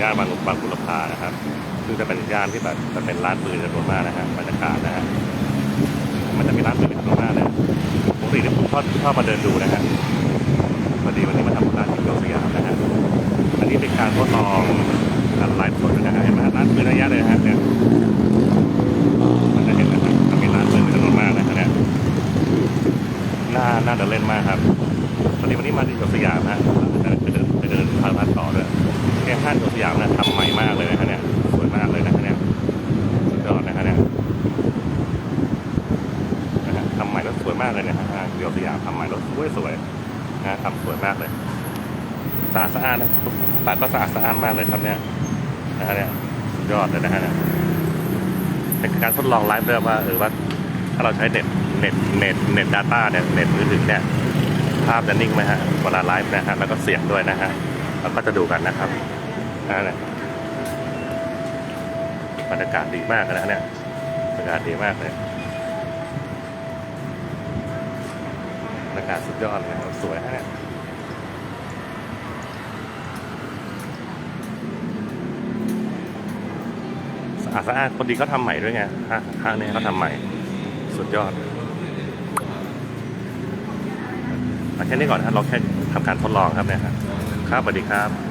ย่านบางบางบุรพานะครับ ซึ่งจะเป็นย่านที่แบบจะเป็นร้านปืนจำนวนมากนะฮะบรรยากาศนะฮะมันจะมีร้านปืนจำนวนมากเลยปกติเนี่ยผมชอบชอบมาเดินดูนะฮะพอดีวันนี้มาทำร้านที่เกียวสยามนะฮะอันนี้เป็นการทดลองการไลฟ์สดนะฮะเห็นไหมร้านปืนระยะเลยนะฮะเนี่ยมันจะเห็นนะครับมีร้านปืนจำนวนมากนะครับเนี่ยน่าน่าเดินเล่นมากครับตอนนี้วันนี้มาที่สวนสยามนะไปเดินไปเดินพาพันต่อด้วยางสวนสยามนะทำใหม่มากเลยนะฮะเนี่ยสวยมากเลยนะฮะเนี่ยสุดยอดนะฮะเนี่ยนะฮะทำใหม่แล้วสวยมากเลยเนี่ยฮะห้างสวสยามทำใหม่แล้วสวยสวยๆนะทำสวยมากเลยสะอาดสะอาดนะปากก็สะอาดสะอาดมากเลยครับเนี่ยนะฮะเนี่ยสุดยอดเลยนะฮะเนี่ยเป็นการทดลองไลฟ์ด้วยว่าเออว่าถ้าเราใช้เน็ตเน็ตเน็ตเน็ตดาต้าเนี่ยเน็ตมือถือเนี่ยภาพจะนิ่งไหมฮะเวลาไลฟ์นะฮะแล้วก็เสียงด้วยนะฮะแล้วก็จะดูกันนะครับ นั่นแหละบรรยากาศดีมากนะเนี่ยบรรยากาศดีมากเลยบรรยากาศสุดยอดเลยสวยฮะเนี่ยสะอาดสะอาดคนดีเขาทำใหม่ด้วยไงห้างนี้เขาทำใหม่ สุดยอดแค่นี้ก่อนนะครับเราแค่ทำการทดลองครับเนี่ยครับครับสวัสดีครับ